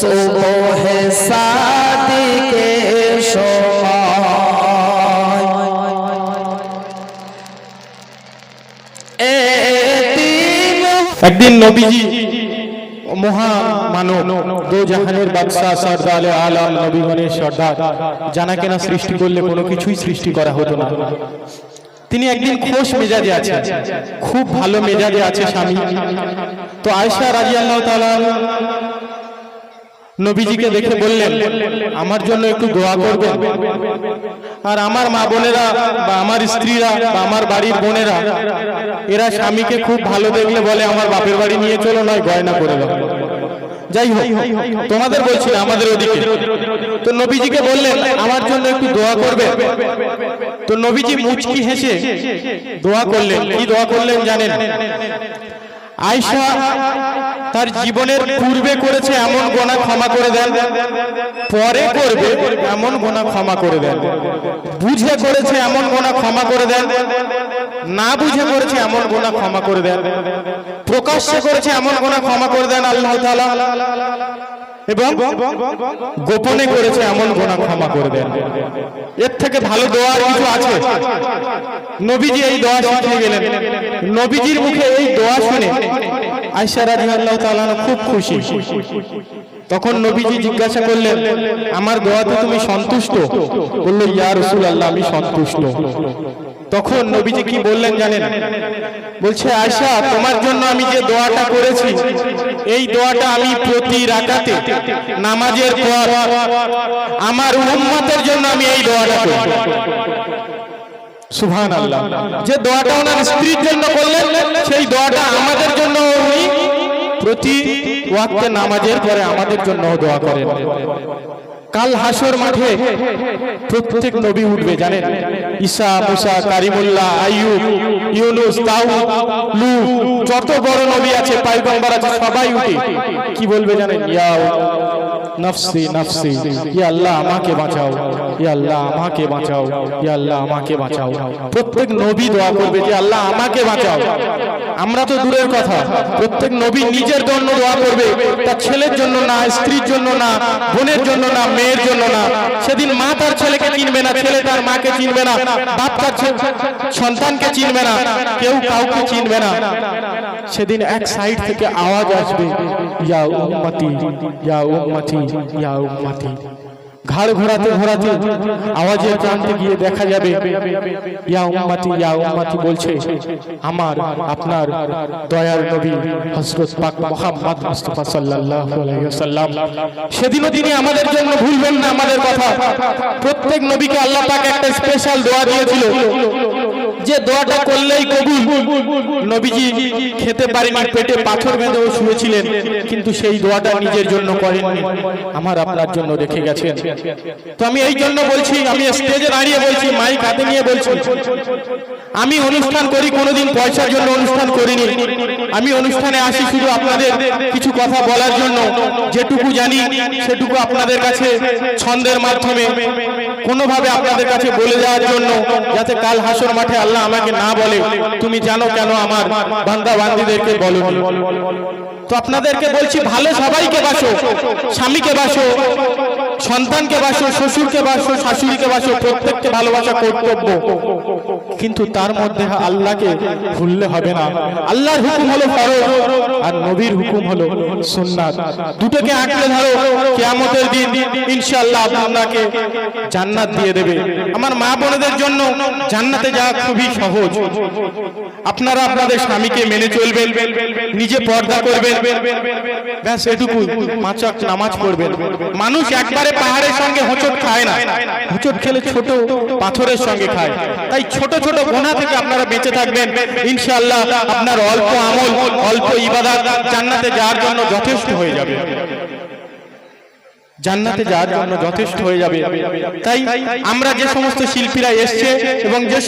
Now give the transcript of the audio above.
সুবহ সাদিকের সময় এতিম একদিন নবীজি মহা মানব দো জাহানের বাদশাহ সর্দার আলম নবীগণের সর্দার, জানা কেনা সৃষ্টি করলে কোনো কিছুই সৃষ্টি করা হতো না। তিনি একদিন খোশ মেজাজে আছে খুব ভালো মেজাজে আছে স্বামী। তো আয়সা রাজি আল্লাহ নবীজিকে দেখে বললেন আমার জন্য একটু দোয়া করবেন। আর আমার মা বোনেরা বা আমার স্ত্রীরা বা আমার বাড়ির বোনেরা এরা স্বামীকে খুব ভালো দেখলে বলে আমার বাপের বাড়ি নিয়ে চলো নয় গয়না করে দাও। যাই হোক তোমাদের বলছি আমাদের ওদিকে। তো নবীজিকে বললেন আমার জন্য একটু দোয়া করবে। তো নবীজি মুচকি হেসে দোয়া করলেন। কি দোয়া করলেন জানেন? আয়সা তার জীবনের পূর্বে করেছে এমন গোনা ক্ষমা করে দেন, পরে করবে এমন গোনা ক্ষমা করে দেন। বুঝে করেছে এমন গোনা ক্ষমা করে দেন, না বুঝে করেছে এমন গোনা ক্ষমা করে দেন। প্রকাশ্যে করেছে এমন গোনা ক্ষমা করে দেন আল্লাহ তাআলা। এবং গোপনে করেছে এমন গোনা ক্ষমা করে দেন। এর থেকে ভালো দোয়া কিছু আছে। নবীজি এই দোয়া শিখিয়ে গেলেন। নবীজির মুখে এই দোয়া শুনে আয়সা রাদিয়াল্লাহু তাআলা খুব খুশি। তখন নবীজি জিজ্ঞাসা করলেন আমার দোয়াতে তুমি সন্তুষ্ট? বলল ইয়া রাসূলুল্লাহ আমি সন্তুষ্ট। তখন নবীজি কি বললেন জানেন? বলছে আয়সা তোমার জন্য আমি যে দোয়াটা করেছি, এই দোয়াটা আমি প্রতি রাকাতে, নামাজের পর আমার উম্মতের জন্য আমি এই দোয়াটা করি সুবহান আল্লাহ যে দোয়াটা ওনার স্ত্রীর জন্য করলেন, সেই দোয়াটা আমাদের জন্য উনি প্রতি ওয়াক্তে নামাজের পরে আমাদের জন্য দোয়া করেন। কাল হাসর মাঠে প্রত্যেক নবী উঠবে, জানেন? ঈসা, মুসা, কারিমুল্লাহ, আইয়ুব, ইউনুস, দাউদ লু যত বড় নবী আছে, পয়গম্বর আছে, সবাই উঠে। কি বলবে জানেন? ইয়া নফসি নফসি ইয়া আল্লাহ আমাকে বাঁচাও। ইয়া আল্লাহ আমাকে বাঁচাও। ইয়া আল্লাহ আমাকে বাঁচাও। প্রত্যেক নবী দোয়া করবে যে, আল্লাহ, আমাকে বাঁচাও। আমরা তো দূরের কথা। প্রত্যেক নবী নিজের জন্য দোয়া করবে। তার ছেলের জন্য না, স্ত্রীর জন্য না, বোনের জন্য না, মেয়ের জন্য না। সেদিন মা তার ছেলেকে চিনবে না, ছেলে তার মাকে চিনবে না, বাপ তার সন্তানকে চিনবে না, কেউ কাউকে চিনবে না। সেদিন এক সাইড থেকে আওয়াজ আসবে, ইয়া উম্মতি ইয়া উম্মতি ইয়া উম্মতি। ঘাড় ঘোরাতে ঘোরাতে আওয়াজের প্রান্তে গিয়ে দেখা যাবে, ইয়া উম্মতি ইয়া উম্মতি, বলছে আমার, আপনার দয়ার নবী হযরত পাক মুহাম্মদ মুস্তাফা সাল্লাল্লাহু আলাইহি ওয়াসাল্লাম। সেদিনও তিনি আমাদের জন্য ভুলবেন না আমাদের কথা। প্রত্যেক নবীকে আল্লাহ পাক একটা স্পেশাল দোয়া দিয়েছিল। যে দোয়াটা করলেই কবুল। নবীজি খেতে পারেনি পেটে পাথর বেঁধেও শুয়েছিলেন, কিন্তু সেই দোয়াটা নিজের জন্য করেননি। আমার আপনার জন্য রেখে গেছেন। তো আমি এই জন্য বলছি, আমি স্টেজে দাঁড়িয়ে বলছি, মাইক হাতে নিয়ে বলছি, আমি অনুষ্ঠান করি, কোনোদিন পয়সার জন্য অনুষ্ঠান করিনি। আমি অনুষ্ঠানে আসি শুধু আপনাদের কিছু কথা বলার জন্য। যেটুকু জানি, সেটুকু আপনাদের কাছে ছন্দের মাধ্যমে। কোনোভাবে আপনাদের কাছে বলে দেওয়ার জন্য যাতে কাল হাসর মাঠে আল্লাহ আমাকে না বলে, তুমি জানো কেন আমার বান্দা বান্দিদেরকে বলো তো আপনাদেরকে বলছি, ভালো সবাইকে বাসো, স্বামীকে বাসো। সন্তানকে বাসো, শ্বশুরকে বাসো, শাশুড়িকে বাসো, প্রত্যেককে ভালোবাসা, কর্তব্য। কিন্তু তার মধ্যে আল্লাহকে ভুললে হবে না। আল্লাহর হুকুম হলো ফরজ আর নবীর হুকুম হলো সুন্নাত। দুটোকে আঁকড়ে ধরো, কিয়ামতের দিন ইনশাআল্লাহ আপনাকে জান্নাত দিয়ে দেবে। আমার মা বোনেদের জন্য জান্নাতে যাওয়া খুবই সহজ। আপনারা আপনাদের স্বামীকে মেনে চলবেন, নিজে পর্দা করবেন। ব্যাস এটুকু পাঁচক নামাজ পড়বেন। মানুষ একবারে পাহাড়ের সঙ্গে হোঁচট খায় না। হোঁচট খেলে ছোট পাথরের সঙ্গে খায়। তাই ছোট ছোট গোনা থেকে আপনারা বেঁচে থাকবেন। ইনশাআল্লাহ আপনার অল্প আমল, অল্প ইবাদত জান্নাতে যাওয়ার জন্য যথেষ্ট হয়ে যাবে। জান্নাতে যাওয়ার জন্য যথেষ্ট হয়ে যাবে। তাই আমরা যে সমস্ত শিল্পীরা এসছে এবং যে